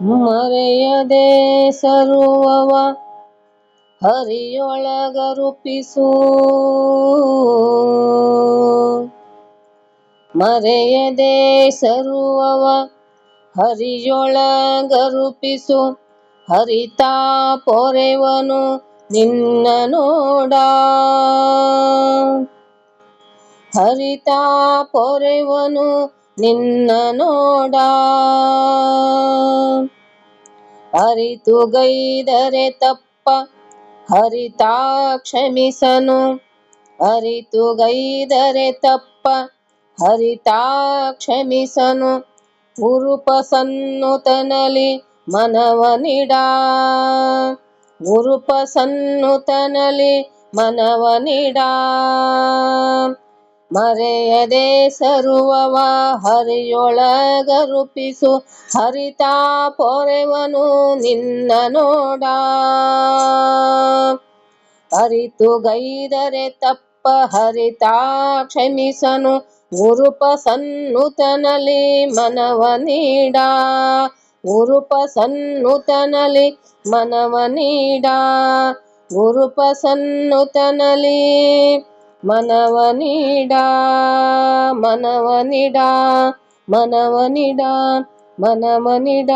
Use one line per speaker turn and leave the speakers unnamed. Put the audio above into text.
ಮರೆಯದೆ ಸರುವವ ಹರಿಯೊಳಗರುಪಿಸು ಮರೆಯದೆ ಸರುವವ ಹರಿಯೊಳಗರುಪಿಸು ಹರಿತಾ ಪೊರೆವನು ನಿನ್ನ ನೋಡ. ಹರಿತಾ ಪೊರೆವನು ನಿನ್ನ ನೋಡ. ಅರಿತು ಗೈದರೆ ತಪ್ಪ ಹರಿತಾ ಕ್ಷಮಿಸನು. ಅರಿತು ಗೈದರೆ ತಪ್ಪ ಹರಿತಾ ಕ್ಷಮಿಸನು. ಉರುಪಸನ್ನುತನಲಿ ಮನವನಿಡ. ಉರುಪ ಸನ್ನುತನಲಿ ಮನವನಿಡ. ಮರೆಯದೆ ಸರುವವ ಹರಿಯೊಳಗರುಪಿಸು ಹರಿತಾ ಪೊರೆವನು ನಿನ್ನ ನೋಡ. ಅರಿತು ಗೈದರೆ ತಪ್ಪ ಹರಿತಾ ಕ್ಷಮಿಸನು ಗುರುಪ ಸನ್ನುತನಲಿ ಮನವನೀಡ ಗುರುಪ ಸನ್ನುತನಲಿ ಮನವನೀಡ ಗುರುಪ ಸನ್ನುತನಲಿ ಮನವನೀಡ ಮನವನಿಡ ಮನವನಿಡ ಮನವನಿಡ